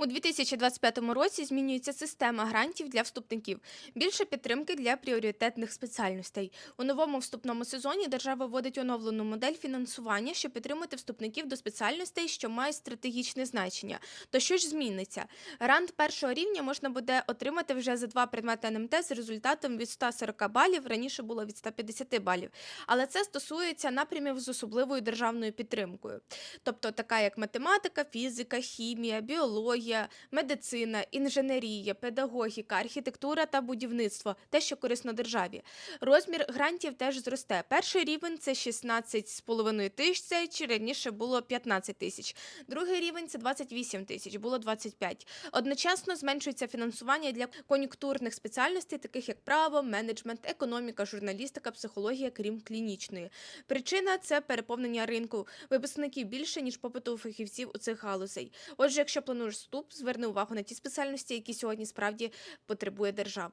У 2025 році змінюється система грантів для вступників. Більше підтримки для пріоритетних спеціальностей. У новому вступному сезоні держава вводить оновлену модель фінансування, щоб підтримати вступників до спеціальностей, що мають стратегічне значення. То що ж зміниться? Грант першого рівня можна буде отримати вже за два предмети НМТ з результатом від 140 балів. Раніше було від 150 балів. Але це стосується напрямів з особливою державною підтримкою. Тобто така як математика, фізика, хімія, біологія, медицина, інженерія, педагогіка, архітектура та будівництво те, що корисно державі. Розмір грантів теж зросте. Перший рівень це 16,5 тисяч, раніше було 15 тисяч. Другий рівень це 28 тисяч, було 25. Одночасно зменшується фінансування для кон'юнктурних спеціальностей, таких як право, менеджмент, економіка, журналістика, психологія, крім клінічної. Причина це переповнення ринку. Випускників більше, ніж попиту фахівців у цих галузей. Отже, якщо плануєш вступ, зверне увагу на ті спеціальності, які сьогодні справді потребує держава.